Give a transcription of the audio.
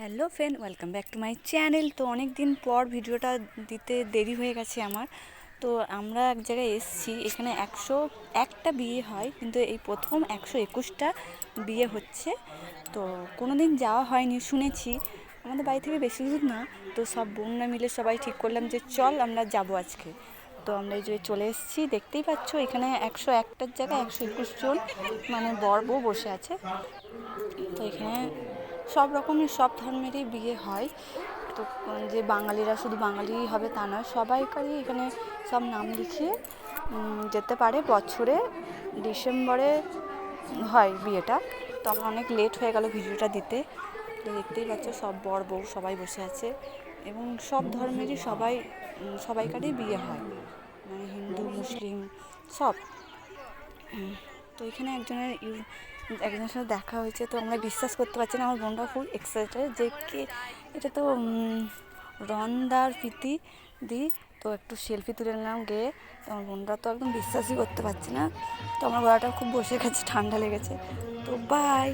Hello friend, welcome back to my channel. তো অনেক দিন পর ভিডিওটা দিতে দেরি হয়ে গেছে আমার। তো আমরা এক জায়গায় এসেছি, এখানে একশো, একটা বিয়ে হয়, কিন্তু এই প্রথম একশো একুশটা বিয়ে হচ্ছে। তো কোনো দিন যাওয়া হয়নি, শুনেছি। আমাদের বাড়ি থেকে বেশি দূর না, তো সব বোনরা মিলে সবাই ঠিক করলাম যে চল আমরা যাব আজকে। তো আমরা এই যে চলে এসেছি, দেখতেই পাচ্ছ, এখানে একশো একটার জায়গায় একশো একুশ জন মানে বর বউ বসে আছে। তো এখানে সব রকমের সব ধর্মেরই বিয়ে হয়। তো যে বাঙালিরা শুধু বাঙালিই হবে তা নয়, সবাইকারই এখানে সব নাম লিখিয়ে যেতে পারে। বছরে ডিসেম্বরে হয় বিয়েটা। তো আমার অনেক লেট হয়ে গেল ভিডিওটা দিতে। তো দেখতেই পাচ্ছ সব বর বউ সবাই বসে আছে এবং সব ধর্মেরই সবাই সবাইকারই বিয়ে হয়। মানে হিন্দু, মুসলিম সব। তো এখানে একজনের একজনের সাথে দেখা হয়েছে, তো আমরা বিশ্বাস করতে পারছি না, আমার বোনটা খুব এক্সাইটেড যে কে, এটা তো রন্দার প্রীতি দি, তো একটু সেলফি তুলে নিলাম গিয়ে আমার বোনরা তো একদম বিশ্বাসই করতে পারছি না, তো আমার গলাটা খুব বসে গেছে, ঠান্ডা লেগেছে, তো বাই